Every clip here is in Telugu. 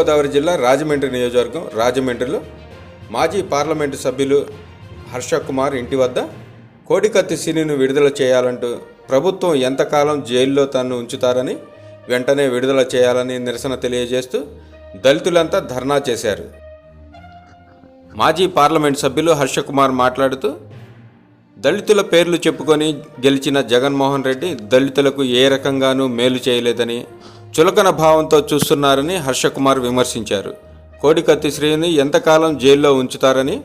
తూర్పుగోదావరి జిల్లా రాజమండ్రి నియోజకవర్గం రాజమండ్రిలో మాజీ పార్లమెంటు సభ్యులు హర్ష కుమార్ ఇంటి వద్ద కోడికత్తి సినిను విడుదల చేయాలంటూ ప్రభుత్వం ఎంతకాలం జైల్లో తన్ను ఉంచుతారని వెంటనే విడుదల చేయాలని నిరసన తెలియజేస్తూ దళితులంతా ధర్నా చేశారు. మాజీ పార్లమెంట్ సభ్యులు హర్షకుమార్ మాట్లాడుతూ దళితుల పేర్లు చెప్పుకొని గెలిచిన జగన్మోహన్ రెడ్డి దళితులకు ఏ రకంగానూ మేలు చేయలేదని చులకన భావంతో చూస్తున్నారని హర్షకుమార్ విమర్శించారు. కోడికత్తి శ్రీని ఎంతకాలం జైల్లో ఉంచుతారని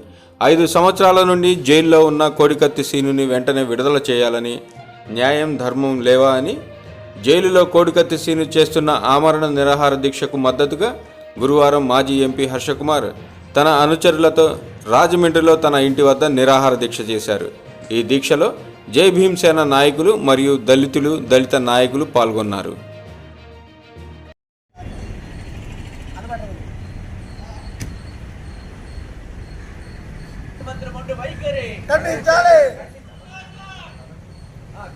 ఐదు సంవత్సరాల నుండి జైల్లో ఉన్న కోడికత్తి శ్రీనుని వెంటనే విడుదల చేయాలని న్యాయం ధర్మం లేవా అని జైలులో కోడికత్తి శ్రీను చేస్తున్న ఆమరణ నిరాహార దీక్షకు మద్దతుగా గురువారం మాజీ ఎంపీ హర్షకుమార్ తన అనుచరులతో రాజమండ్రిలో తన ఇంటి వద్ద నిరాహార దీక్ష చేశారు. ఈ దీక్షలో జై భీమ్సేన నాయకులు మరియు దళితులు దళిత నాయకులు పాల్గొన్నారు. మంత్రి ముందు వైఖరి. ఖండించాలి.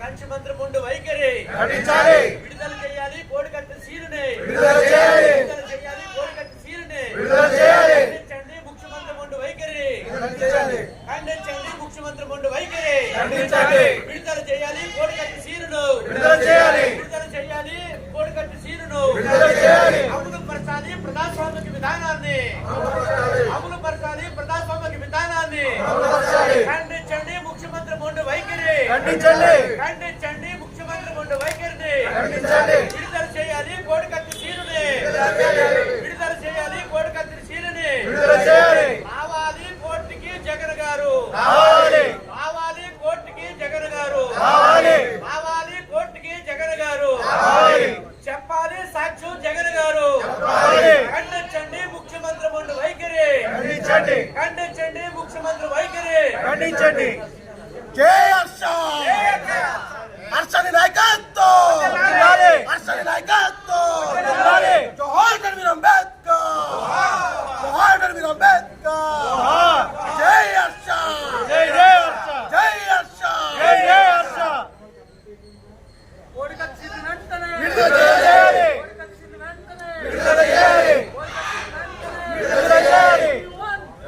కంచి మంత్రి ముందు వైఖరి. ఖండించాలి. విడుదల చేయాలి కోడికత్తి సీరుని. విడుదల చేయాలి. విడుదల చేయాలి కోడికత్తి సీరుని. విడుదల చేయాలి. ఖండించండి ముఖ్యమంత్రి ముందు వైఖరి. ఖండించండి ఖండించండి ముఖ్యమంత్రి ముందు వైఖరి. ఖండించండి. విడుదల చేయాలి కోడికత్తి సీరును. విడుదల చేయాలి. విడుదల చేయాలి కోడికత్తి సీరును. విడుదల చేయాలి. అమలు పరచాలి ప్రజాస్వామిక విధానాన్ని అమలు పరచాలి ప్రజాస్వామిక విధానాన్ని ఖండించండి ముఖ్యమంత్రి ముందు వైఖరి ఖండించండి. ఖండించండి. ముఖ్యమంత్రి ముందు వైఖరిని. ఖండించండి. విడుదల చేయాలి కోడికత్తి సీరుని. విడుదల చేయాలి. కోడికత్తి సీరుని. విడుదల చేయాలి. రావాలి కోర్టుకి జగన్ గారు. రావాలి. రావాలి కోర్టుకి జగన్ గారు. రావాలి. రావాలి కోర్టుకి జగన్ గారు. రావాలి. చెప్పాలి సాక్ష్యం జగన్ గారు. ఖండించండి ముఖ్యమంత్రి ముందు వైఖరి. ఖండించండి. ఖండించండి ముఖ్యమంత్రి వైఖరి. ఖండించండి. జై హర్ష హర్షని నాయకత్వం హర్షని నాయకత్వం జోహార్ కర్మీర్ అంబేద్కర్ జోహార్ కర్మీర్ అంబేద్కర్ జై హర్ష జై జై హర్ష జై హర్ష జై జై హర్ష విడుదల చేయాలి విడుదల చేయాలి విడుదల చేయాలి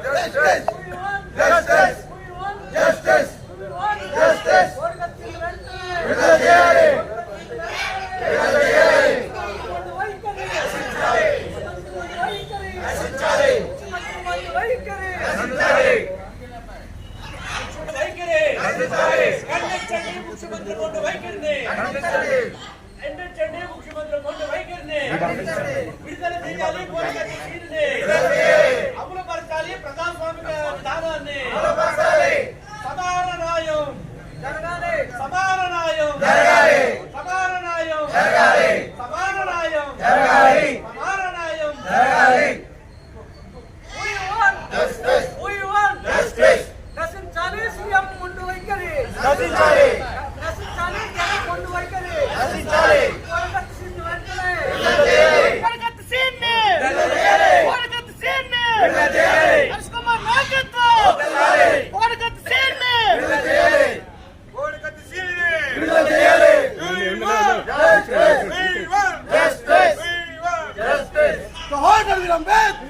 జస్టిస్ జస్టిస్ జస్టిస్ జస్టిస్ విడుదల చేయాలి విడుదల చేయాలి నశించాలి వైఖరి ఖండించండి ముఖ్యమంత్రి ముందు వైఖరిని ఖండించండి ముఖ్యమంత్రి ముందు వైఖరిని విడుదల చేయాలి కోరికత్తి సీరుని అమలు పరచాలి ప్రజాస్వామిక విధానాన్ని సమాన న్యాయం జరగాలి సమాన న్యాయం జరగాలి. సమాన న్యాయం జరగాలి. సమాన న్యాయం జరగాలి. సమాన న్యాయం జరగాలి We want justice we want justice నశించాలి సీఎం ముందు వైఖరి నశించాలి నశించాలి జగన్ ముందు వైఖరి నశించాలి కోరికత్తి సీరుని వెంటనే విడుదల చేయాలి కోరికత్తి సీరుని విడుదల చేయాలి కోరికత్తి సీరుని విడుదల చేయాలి హర్ష కుమార్ నాయకత్వం చేయాలి. కోరికత్తి సీరుని విడుదల చేయాలి కోరికత్తి సీరుని విడుదల చేయాలి జస్టిస్ జస్టిస్ జోహార్ కర్మీర్ అంబేద్కర్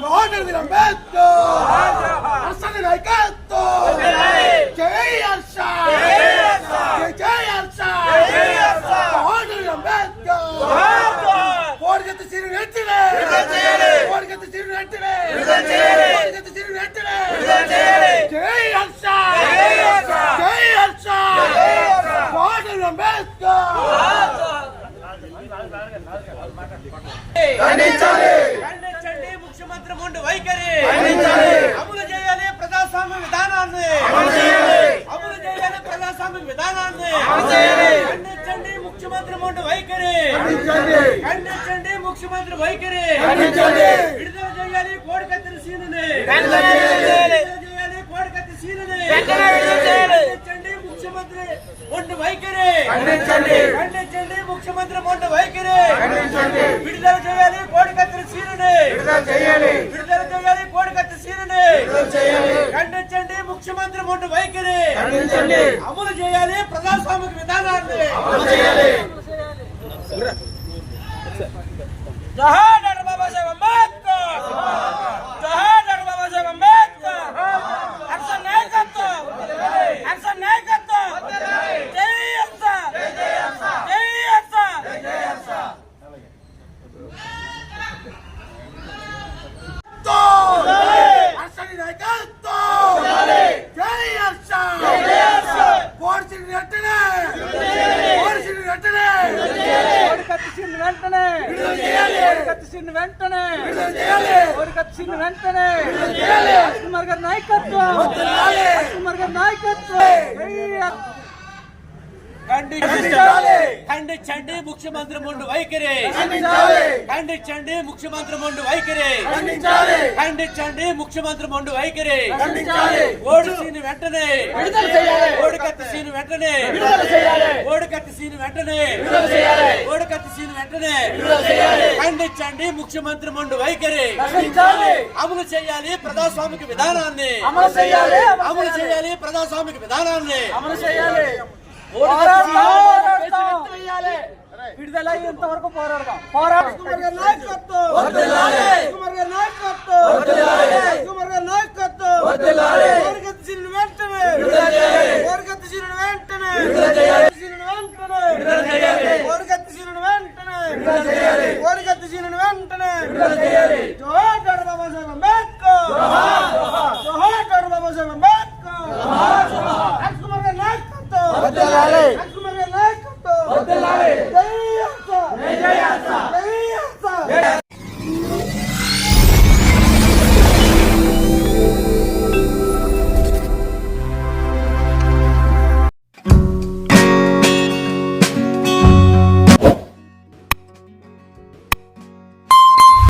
జోహార్ కర్మీర్ అంబేద్కర్ హర్షని నాయకత్వం జై హర్ష జై జై హర్ష జోహార్ కర్మీర్ అంబేద్కర్ కోడికత్తి సిరి వెంటనే కోడికత్తి సిరి వెంటనే కోడికత్తి సిరి వెంటనే జై హర్ష జై హర్ష జోహార్ కర్మీర్ అంబేద్కర్ ఖండించాలి. ఖండించండి ముఖ్యమంత్రి ముందు వైఖరి. ఖండించాలి. అమలు చేయాలి ప్రజాస్వామ్య విధానాన్ని. అమలు చేయాలి. అమలు చేయాలి ప్రజాస్వామ్య విధానాన్ని. అమలు చేయాలి. ఖండించండి ముఖ్యమంత్రి ముందు వైఖరి. ఖండించండి. ఖండించండి ముఖ్యమంత్రి వైఖరి. ఖండించండి. విడుదల చేయాలి కోడికత్తిన సీనుని. వెంటనే విడుదల చేయాలి. విడుదల చేయాలి కోడికత్తి సీనుని వెంటనే విడుదల చేయాలి. ఖండించండి ముఖ్యమంత్రి ముందు వైఖరి ఖండించండి. ఖండించండి ముఖ్యమంత్రి ముందు వైఖరి ఖండించండి. విడుదల చేయాలి కోడికత్తిన సీనుని విడుదల చేయాలి విడుదల చేయాలి కోడికత్తి సీనుని విడుదల చేయాలి. ఖండించండి ముఖ్యమంత్రి ముందు వైఖరి. అమలు చేయాలి ప్రజాస్వామిక విధానాన్ని. అమలు చేయాలి. వెంటనే. కోరికచ్చిన వెంటనే. కోరికచ్చిన వెంటనే. కుమార్ గారి నాయకత్వం. కుమార్ గారి నాయకత్వం. ఖండించండి. ముఖ్యమంత్రి ముందు వైఖరి. ఖండించండి ముఖ్యమంత్రి ముందు వైఖరి. ఖండించండి ముఖ్యమంత్రి ముందు వైఖరి. ఓడి సీని వెంటనే. ఓడికత్తి సీని వెంటనే. ఓడికత్తి సీని వెంటనే. ఓడికత్తి సీని వెంటనే. ఖండించండి ముఖ్యమంత్రి ముందు వైఖరి. అమలు చేయాలి ప్రజాస్వామిక విధానాన్ని. అమలు చేయాలి. అమలు చేయాలి ప్రజాస్వామిక విధానాన్ని. అమలు చేయాలి. విడుదల అయ్యేంత వరకు పోరాడదాం పోరాడతాం కుమార్ గారి నాయకత్వం. నాయకత్వం.